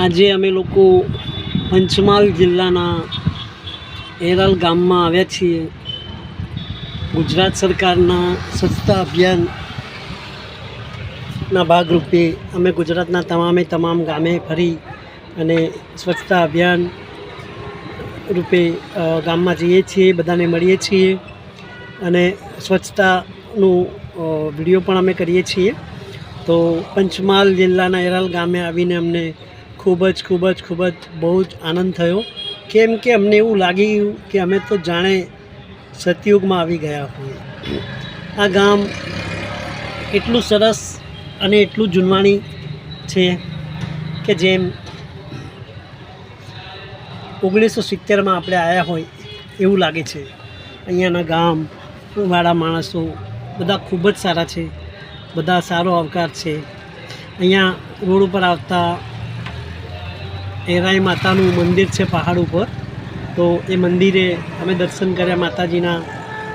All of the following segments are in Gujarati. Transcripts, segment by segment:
આજે અમે લોકો પંચમહાલ જિલ્લાના એરાલ ગામમાં આવ્યા છીએ. ગુજરાત સરકારના સ્વચ્છતા અભિયાનના ભાગરૂપે અમે ગુજરાતના તમામે તમામ ગામે ફરી અને સ્વચ્છતા અભિયાન રૂપે ગામમાં જઈએ છીએ, બધાને મળીએ છીએ અને સ્વચ્છતાનું વીડિયો પણ અમે કરીએ છીએ. તો પંચમહાલ જિલ્લાના એરાલ ગામે આવીને અમને ખૂબ જ ખૂબ જ ખૂબ જ બહુ જ આનંદ થયો. કેમ કે અમને એવું લાગ્યું કે અમે તો જાણે સતયુગમાં આવી ગયા હોઈએ. આ ગામ એટલું સરસ અને એટલું જૂનવાણી છે કે જેમ ઓગણીસો સિત્તેરમાં આપણે આવ્યા હોય એવું લાગે છે. અહીંયાના ગામ વાળા માણસો બધા ખૂબ જ સારા છે, બધા સારો આવકાર છે. અહીંયા રોડ ઉપર આવતા એરાઈ માતાનું મંદિર છે પહાડ ઉપર. તો એ મંદિરે અમે દર્શન કર્યા માતાજીના.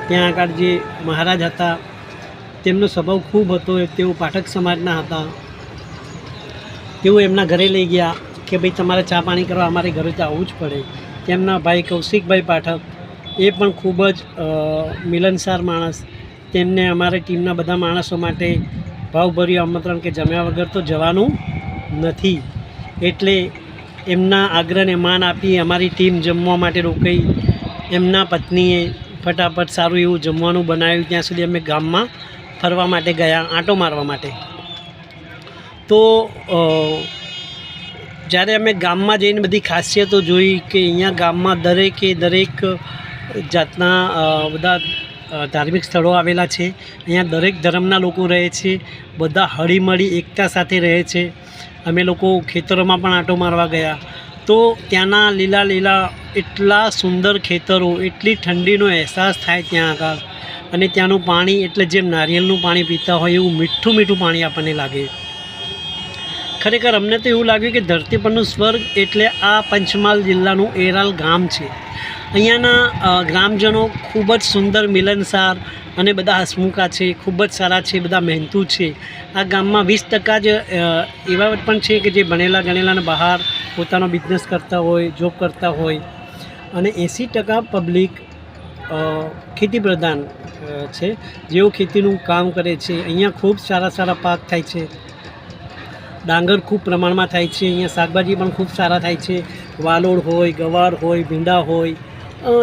ત્યાં આગળ જે મહારાજ હતા, તેમનો સ્વભાવ ખૂબ હતો, તેઓ પાઠક સમાજના હતા. તેઓ એમના ઘરે લઈ ગયા કે ભાઈ તમારે ચા પાણી કરવા અમારે ઘરે તો આવવું જ પડે. તેમના ભાઈ કૌશિકભાઈ પાઠક, એ પણ ખૂબ જ મિલનસાર માણસ. તેમને અમારી ટીમના બધા માણસો માટે ભાવભર્યું આમંત્રણ કે જમ્યા વગર તો જવાનું નથી. એટલે એમના આગ્રહને માન આપી અમારી ટીમ જમવા માટે રોકાઈ. એમના પત્નીએ ફટાફટ સારું એવું જમવાનું બનાવ્યું. ત્યાં સુધી અમે ગામમાં ફરવા માટે ગયા, આંટો મારવા માટે. તો જ્યારે અમે ગામમાં જઈને બધી ખાસિયતો જોઈ કે અહીંયા ગામમાં દરેકે દરેક જાતના બધા ધાર્મિક સ્થળો આવેલા છે. અહીંયા દરેક ધર્મના લોકો રહે છે. બધા હળીમળી એકતા સાથે રહે છે. અમે લોકો ખેતરોમાં પણ આંટો મારવા ગયા. તો ત્યાંના લીલા લીલા એટલા સુંદર ખેતરો, એટલી ઠંડીનો અહેસાસ થાય ત્યાં આગળ. અને ત્યાંનું પાણી, એટલે જેમ નારિયેળનું પાણી પીતા હોય એવું મીઠું મીઠું પાણી આપણને લાગે. ખરેખર અમને તો એવું લાગ્યું કે ધરતી પરનું સ્વર્ગ એટલે આ પંચમહાલ જિલ્લાનું એરાલ ગામ છે. અહીંયાના ગ્રામજનો ખૂબ જ સુંદર મિલનસાર અને બધા હસમુખા છે, ખૂબ જ સારા છે, બધા મહેનતુ છે. આ ગામમાં વીસ ટકા જ એવા પણ છે કે જે ભણેલા ગણેલાને બહાર પોતાનો બિઝનેસ કરતા હોય જોબ કરતા હોય. અને એંસી ટકા પબ્લિક ખેતી પ્રધાન છે. જેઓ ખેતીનું કામ કરે છે. અહીંયા ખૂબ સારા સારા પાક થાય છે. ડાંગર ખૂબ પ્રમાણમાં થાય છે, અહીંયા શાકભાજી પણ ખૂબ સારા થાય છે. વાલોળ હોય, ગવાર હોય, ભીંડા હોય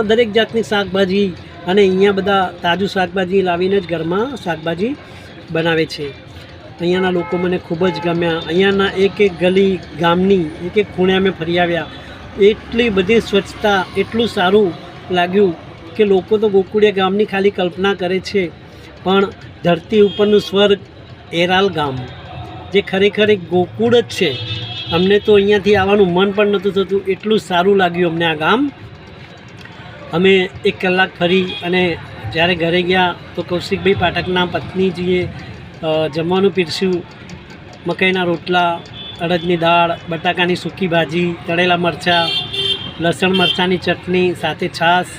દરેક જાતની શાકભાજી અને અહીંયા બધા તાજું શાકભાજી લાવીને જ ઘરમાં શાકભાજી બનાવે છે. અહીંયાના લોકો મને ખૂબ જ ગમ્યા. અહીંયાના એક એક ગલી ગામની, એક એક ખૂણે અમે ફરી આવ્યા. એટલી બધી સ્વચ્છતા, એટલું સારું લાગ્યું કે લોકો તો ગોકુળિયા ગામની ખાલી કલ્પના કરે છે. પણ ધરતી ઉપરનું સ્વર્ગ એરાલ ગામ. જે ખરેખર એક ગોકુળ જ છે. અમને તો અહીંયાથી આવવાનું મન પણ નહોતું થતું. એટલું સારું લાગ્યું અમને આ ગામ. અમે એક કલાક ફરી અને જ્યારે ઘરે ગયા તો કૌશિકભાઈ પાઠકના પત્નીજીએ જમવાનું પીરસ્યું. મકાઈના રોટલા, અડદની દાળ, બટાકાની સૂકી ભાજી, તળેલા મરચાં, લસણ મરચાંની ચટણી, સાથે છાશ.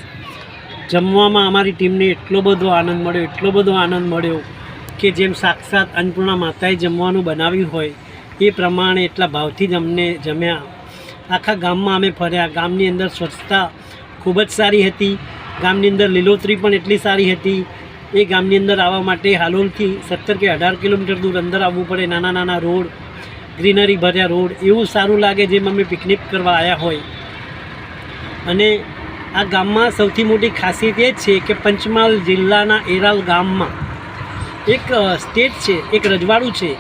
જમવામાં અમારી ટીમને એટલો બધો આનંદ મળ્યો, એટલો બધો આનંદ મળ્યો. કે જેમ સાક્ષાત અન્નપૂર્ણા માતાએ જમવાનું બનાવ્યું હોય, એ પ્રમાણે એટલા ભાવથી જ અમને જમ્યા. આખા ગામમાં અમે ફર્યા. ગામની અંદર સ્વચ્છતા ખૂબ જ સારી હતી. ગામની અંદર લીલોતરી પણ એટલી સારી હતી. એ ગામની અંદર આવવા માટે હાલોલથી સત્તર કે અઢાર કિલોમીટર દૂર અંદર આવવું પડે. નાના નાના રોડ, ગ્રીનરી ભર્યા રોડ, એવું સારું લાગે જેમ અમે પિકનિક કરવા આવ્યા હોય. અને આ ગામમાં સૌથી મોટી ખાસિયત એ છે કે પંચમહાલ જિલ્લાના એરાલ ગામમાં એક સ્ટેટ છે, એક રજવાડું છે.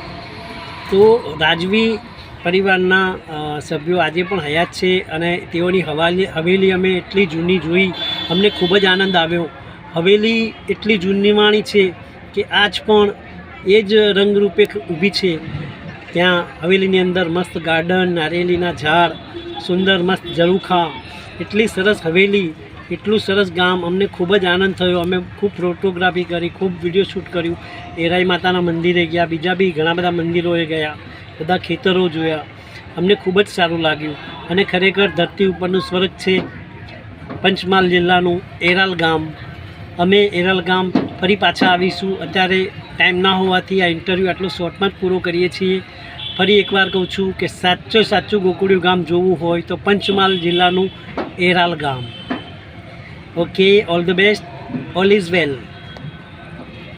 તો રાજવી પરિવારના સભ્યો આજે પણ હયાત છે અને તેઓની હવાલી, હવેલી અમે એટલી જૂની જોઈ, અમને ખૂબ જ આનંદ આવ્યો. હવેલી એટલી જૂનીવાણી છે કે આજ પણ એ જ રંગરૂપે ઊભી છે. ત્યાં હવેલીની અંદર મસ્ત ગાર્ડન નારિયેલીના ઝાડ, સુંદર મસ્ત ઝરૂખા એટલી સરસ હવેલી એટલું સરસ ગામ. અમને ખૂબ જ આનંદ થયો. અમે ખૂબ ફોટોગ્રાફી કરી, ખૂબ વીડિયો શૂટ કર્યું. એરાઈ માતાના મંદિરે ગયા. બીજા બી ઘણા બધા મંદિરોએ ગયા. બધા ખેતરો જોયા. અમને ખૂબ જ સારું લાગ્યું. અને ખરેખર ધરતી ઉપરનું સ્વર્ગ છે પંચમહાલ જિલ્લાનું એરાલ ગામ. અમે એરાલ ગામ ફરી પાછા આવીશું. અત્યારે ટાઈમ ના હોવાથી આ ઇન્ટરવ્યૂ આટલો શોર્ટમાં જ પૂરો કરીએ છીએ. ફરી એકવાર કહું છું કે સાચો સાચું ગોકુળિયું ગામ જોવું હોય તો પંચમહાલ જિલ્લાનું એરાલ ગામ. Okay, all the best. All is well.